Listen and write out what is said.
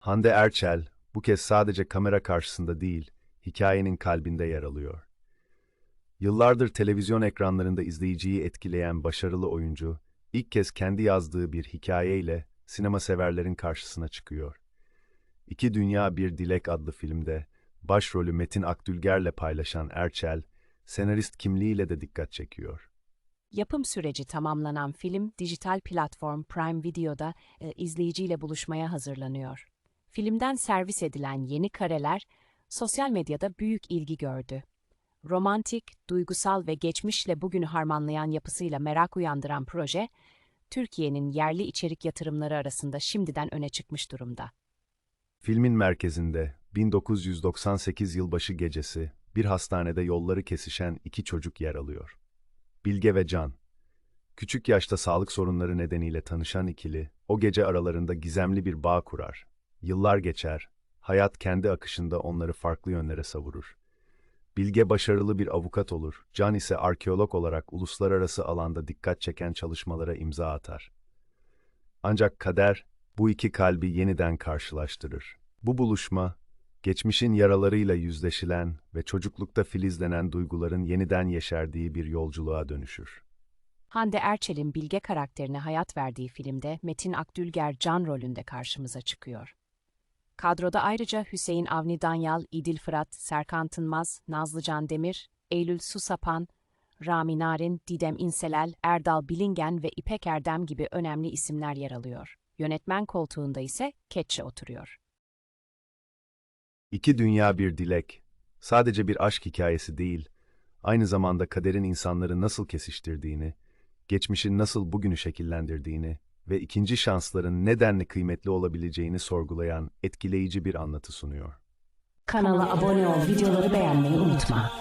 Hande Erçel bu kez sadece kamera karşısında değil, hikayenin kalbinde yer alıyor. Yıllardır televizyon ekranlarında izleyiciyi etkileyen başarılı oyuncu, ilk kez kendi yazdığı bir hikayeyle sinema severlerin karşısına çıkıyor. İki Dünya Bir Dilek adlı filmde başrolü Metin Akdülger'le paylaşan Erçel, senarist kimliğiyle de dikkat çekiyor. Yapım süreci tamamlanan film dijital platform Prime Video'da e, izleyiciyle buluşmaya hazırlanıyor. Filmden servis edilen yeni kareler sosyal medyada büyük ilgi gördü. Romantik, duygusal ve geçmişle bugünü harmanlayan yapısıyla merak uyandıran proje, Türkiye'nin yerli içerik yatırımları arasında şimdiden öne çıkmış durumda. Filmin merkezinde 1998 yılbaşı gecesi bir hastanede yolları kesişen iki çocuk yer alıyor. Bilge ve Can. Küçük yaşta sağlık sorunları nedeniyle tanışan ikili o gece aralarında gizemli bir bağ kurar. Yıllar geçer, hayat kendi akışında onları farklı yönlere savurur. Bilge başarılı bir avukat olur, Can ise arkeolog olarak uluslararası alanda dikkat çeken çalışmalara imza atar. Ancak kader bu iki kalbi yeniden karşılaştırır. Bu buluşma, geçmişin yaralarıyla yüzleşilen ve çocuklukta filizlenen duyguların yeniden yeşerdiği bir yolculuğa dönüşür. Hande Erçel'in Bilge karakterine hayat verdiği filmde Metin Akdülger Can rolünde karşımıza çıkıyor. Kadroda ayrıca Hüseyin Avni Danyal, İdil Fırat, Serkan Tınmaz, Nazlı Can Demir, Eylül Susapan, Rami Narin, Didem İnselel, Erdal Bilingen ve İpek Erdem gibi önemli isimler yer alıyor. Yönetmen koltuğunda ise Ketçe oturuyor. İki Dünya Bir Dilek, sadece bir aşk hikayesi değil, aynı zamanda kaderin insanları nasıl kesiştirdiğini, geçmişin nasıl bugünü şekillendirdiğini ve ikinci şansların nedenli kıymetli olabileceğini sorgulayan etkileyici bir anlatı sunuyor. Kanala abone ol, videoları beğenmeyi unutma.